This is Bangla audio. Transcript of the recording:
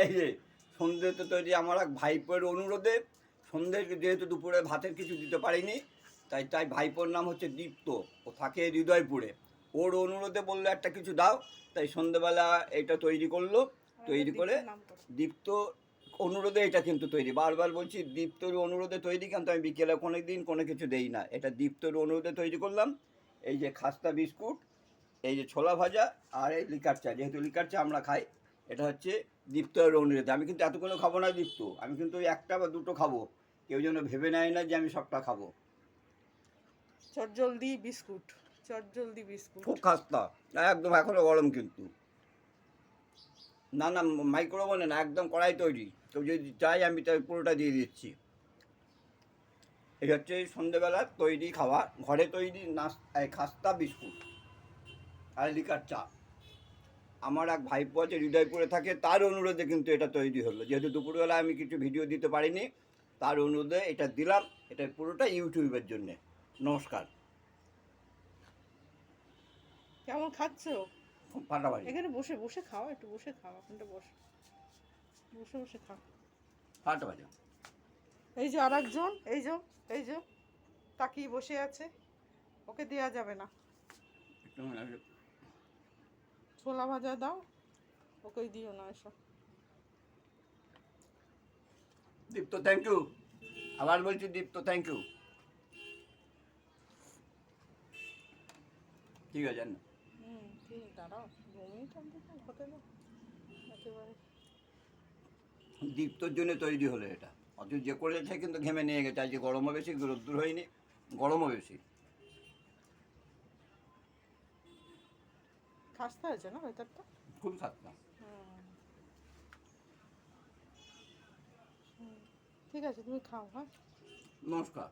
এই যে সন্ধ্যে তো তৈরি আমার এক ভাইপোর অনুরোধে সন্ধ্যে যেহেতু দুপুরে ভাতের কিছু দিতে পারিনি তাই তাই ভাইপোর নাম হচ্ছে দীপ্ত ও থাকে হৃদয়পুরে। ওর অনুরোধে বলল একটা কিছু দাও তাই সন্ধ্যেবেলা এটা তৈরি করল তৈরি করে দীপ্ত অনুরোধে এটা কিন্তু তৈরি। বারবার বলছি দীপ্তর অনুরোধে তৈরি কিন্তু আমি বিকেলে কোনো দিন কোনো কিছু দেই না। এটা দীপ্তর অনুরোধে তৈরি করলাম। এই যে খাস্তা বিস্কুট এই যে ছোলা ভাজা আর এই লিকার চা। যেহেতু লিকার চা আমরা খাই এটা হচ্ছে দীপ্তর অনুরোধে। আমি কিন্তু এতগুলো খাব না দীপ্ত। আমি কিন্তু ওই একটা বা দুটো খাব। কেউ যেন ভেবে নেয় না যে আমি সবটা খাব। চটজলদি বিস্কুট। চটজলদি বিস্কুট। খুব খাস্তা। একদম এখনও গরম কিন্তু। না না মাইক্রোওভেনে না একদম কড়াই তৈরি। কেউ যদি চাই আমি তাই পুরোটা দিয়ে দিচ্ছি। এই হচ্ছে সন্ধেবেলা তৈরি খাওয়া ঘরে তৈরি নাস এই খাস্তা বিস্কুট। আর লিকার চা। আমার এক ভাইপো আছে হৃদয়পুরে থাকে তার অনুরোধে কিন্তু এটা তৈরি হলো। যেহেতু দুপুরবেলা আমি কিছু ভিডিও দিতে পারিনি তার অনুরোধে এটা দিলাম। এটা পুরোটা ইউটিউবের জন্যে। নমস্কার। কেমন খাচ্ছো? ফাটাফাটি এখানে বসে বসে খাও একটু বসে খাও আপনারটা বসে। বসে বসে খাও। ফাটাফাটি এই যে আর একজন এই যে এই যে তাকিয়ে বসে আছে। ওকে দেওয়া যাবে না। একটু ছোলা ভাজা দাও। ওকে দিও না এসব দীপ্ত থ্যাংক ইউ আবার বলছি দীপ্ত থ্যাংক ইউ ঠিক আছে না হুম ঠিক দাঁড়াও। দু মিনিট হতে দাও। একেবারে। দীপ্তর জন্য তৈরি হলো এটা। অথচ যে করেছে কিন্তু ঘেমে নিয়ে গেছে। আজকে গরমও বেশি রোদ্দুর হয়নি। গরমও বেশি। খাস্তা হয়েছে না ওয়েদারটা খুব সাতটা হুম। হুম। ঠিক আছে তুমি খাও হ্যাঁ নমস্কার